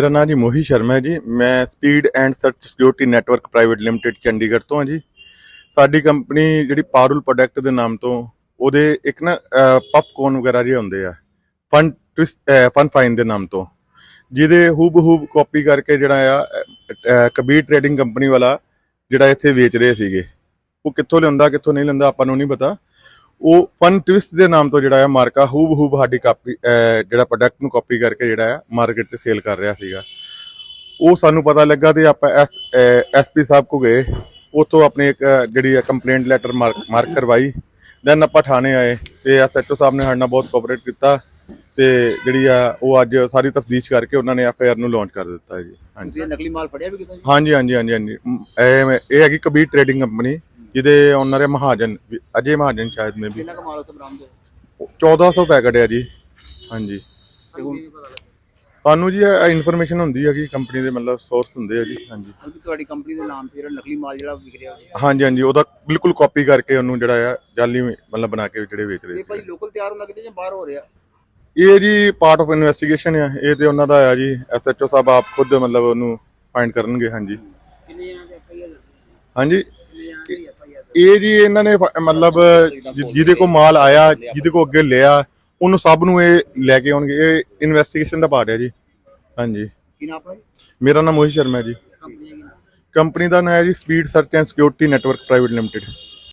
ਮੇਰਾ ਨਾਮ ਜੀ ਮੋਹੀ ਸ਼ਰਮਾ ਹੈ ਜੀ। ਮੈਂ speed and search security network private limited, Chandigarh ਤੋਂ ਹਾਂ ਜੀ। ਸਾਡੀ ਕੰਪਨੀ ਜਿਹੜੀ ਪਾਰੂਲ ਪ੍ਰੋਡਕਟ ਦੇ ਨਾਮ ਤੋਂ, ਉਹਦੇ ਇੱਕ ਨਾ ਪਫ ਵਗੈਰਾ ਜਿਹੇ ਹੁੰਦੇ ਆ, ਫਨ ਟਵਿਸਟ ਫਨ ਫਾਈਨ ਦੇ ਨਾਮ ਤੋਂ। ਜਿਹਦੇ ਹੂਬ-ਹੂਬ ਕਾਪੀ ਕਰਕੇ ਜਿਹੜਾ ਆ ਕਬੀਰ ਟ੍ਰੇਡਿੰਗ ਕੰਪਨੀ ਵਾਲਾ ਜਿਹੜਾ ਇੱਥੇ ਵੇਚ ਰਹੇ ਸੀਗੇ। ਉਹ ਕਿੱਥੋਂ ਲਿਆਉਂਦਾ, ਕਿੱਥੋਂ ਨਹੀਂ ਲਿਆਉਂਦਾ, ਆਪਾਂ ਨੂੰ ਨਹੀਂ ਪਤਾ। ਉਹ ਫਨ ਟਵਿਸਟ ਦੇ ਨਾਮ ਤੋਂ ਜਿਹੜਾ ਆ ਮਾਰਕਾ ਹੂਬ-ਹੂਬ ਸਾਡੀ ਕਾਪੀ ਜਿਹੜਾ ਪ੍ਰੋਡਕਟ ਨੂੰ ਕਾਪੀ ਕਰਕੇ ਜਿਹੜਾ ਆ ਮਾਰਕੀਟ ਤੇ ਸੇਲ ਕਰ ਰਿਹਾ ਸੀਗਾ। ਉਹ ਸਾਨੂੰ ਪਤਾ ਲੱਗਾ ਤੇ ਆਪਾਂ ਐਸਪੀ ਸਾਹਿਬ ਕੋ ਗਏ। ਉਤੋਂ ਆਪਣੀ ਇੱਕ ਜਿਹੜੀ ਕੰਪਲੇਂਟ ਲੈਟਰ ਮਾਰਕ ਕਰਵਾਈ। ਦੈਨ ਆਪਾਂ ਥਾਣੇ ਆਏ ਤੇ ਐਸਐਚਓ ਸਾਹਿਬ ਨੇ ਸਾਡੇ ਨਾਲ ਬਹੁਤ ਕੋਆਪਰੇਟ ਕੀਤਾ ਤੇ ਜਿਹੜੀ ਆ ਉਹ ਅੱਜ ਸਾਰੀ ਤਫਤੀਸ਼ ਕਰਕੇ ਉਹਨਾਂ ਨੇ ਐਫਆਈਆਰ ਨੂੰ ਲਾਂਚ ਕਰ ਦਿੱਤਾ ਜੀ। ਹਾਂਜੀ। ਤੁਸੀਂ ਇਹ ਨਕਲੀ ਮਾਲ ਫੜਿਆ ਵੀ ਜੀ? ਹਾਂਜੀ ਹਾਂਜੀ ਹਾਂਜੀ ਹਾਂਜੀ। ਇਹ ਇਹ ਹੈਗੀ ਕਬੀਰ ਟ੍ਰੇਡਿੰਗ ਕੰਪਨੀ ਜਿਹਦੇ ਓਨਰ ਹੈ ਮਹਾਜਨ ਵੀ- ਅਜੇ ਮਹਾਜਨ ਸ਼ਾਇਦ ਨੇ ਵੀ ਕਿੰਨਾ ਕੁ ਮਾਲ ਉਸ ਬਰਾਮਦ ਹੋਇਆ? 1400 ਪੈਕਟ ਹੈ ਜੀ। ਹਾਂਜੀ। ਤੇ ਹੁਣ ਸਾਨੂੰ ਜੀ ਇਨਫੋਰਮੇਸ਼ਨ ਹੁੰਦੀ ਹੈ ਕਿ ਕੰਪਨੀ ਦੇ ਮਤਲਬ ਸੋਰਸ ਹੁੰਦੇ ਆ ਜੀ ਹਾਂਜੀ। ਹੁਣ ਵੀ ਤੁਹਾਡੀ ਕੰਪਨੀ ਦੇ ਨਾਮ ਤੇ ਜਿਹੜਾ ਨਕਲੀ ਮਾਲ ਜਿਹੜਾ ਵਿਕ ਰਿਹਾ ਹੋਇਆ ਹਾਂਜੀ ਹਾਂਜੀ ਉਹਦਾ ਬਿਲਕੁਲ ਕਾਪੀ ਕਰਕੇ ਉਹਨੂੰ ਜਿਹੜਾ ਆ ਜਾਲੀ ਮਤਲਬ ਬਣਾ ਕੇ ਜਿਹੜੇ ਵੇਚ ਰਹੇ ਇਹ ਭਾਈ ਸੀ ਲੋਕਲ ਤਿਆਰ ਹੁੰਦਾ ਕਿਤੇ ਜਾਂ ਬਾਹਰ ਹੋ ਰਿਹਾ? ਇਹ ਜੀ ਪਾਰਟ ਆਫ ਇਨਵੈਸਟੀਗੇਸ਼ਨ ਆ। ਇਹ ਤੇ ਉਹਨਾਂ ਦਾ ਆ ਜੀ ਐਸਐਚਓ ਸਾਹਿਬ ਆਪ ਖੁਦ ਮਤਲਬ ਉਹਨੂੰ ਫਾਈਂਡ ਕਰਨਗੇ ਹਾਂਜੀ। ਕਿੰਨੇ ਆ ਐਫਆਈਆਰ ਹਾਂਜੀ। ਕਿੰਨੇ ਆ ਐਫਆਈਆਰ ਇਹ ਜੀ ਇਹਨਾਂ ਨੇ ਫ- ਮਤਲਬ ਜਿ- ਜਿਹਦੇ ਕੋ ਮਾਲ ਆਇਆ ਜਿਹਦੇ ਕੋ ਅੱਗੇ ਲਿਆ ਉਹਨੂੰ ਸਭ ਨੂੰ ਇਹ ਲੈ ਕੇ ਆਉਣਗੇ। ਇਹ ਇਨਵੈਸਟੀਗੇਸ਼ਨ ਦਾ ਪਾਰਟ ਹੈ ਜੀ। ਹਾਂਜੀ। ਕੀ ਨਾਮ ਆਪਣਾ ਜੀ? ਮੇਰਾ ਨਾਮ ਮੋਹਿਤ ਸ਼ਰਮਾ ਹੈ ਜੀ। ਕੰਪਨੀ ਦਾ ਨਾਮ? ਹੈ ਜੀ speed search and security network private limited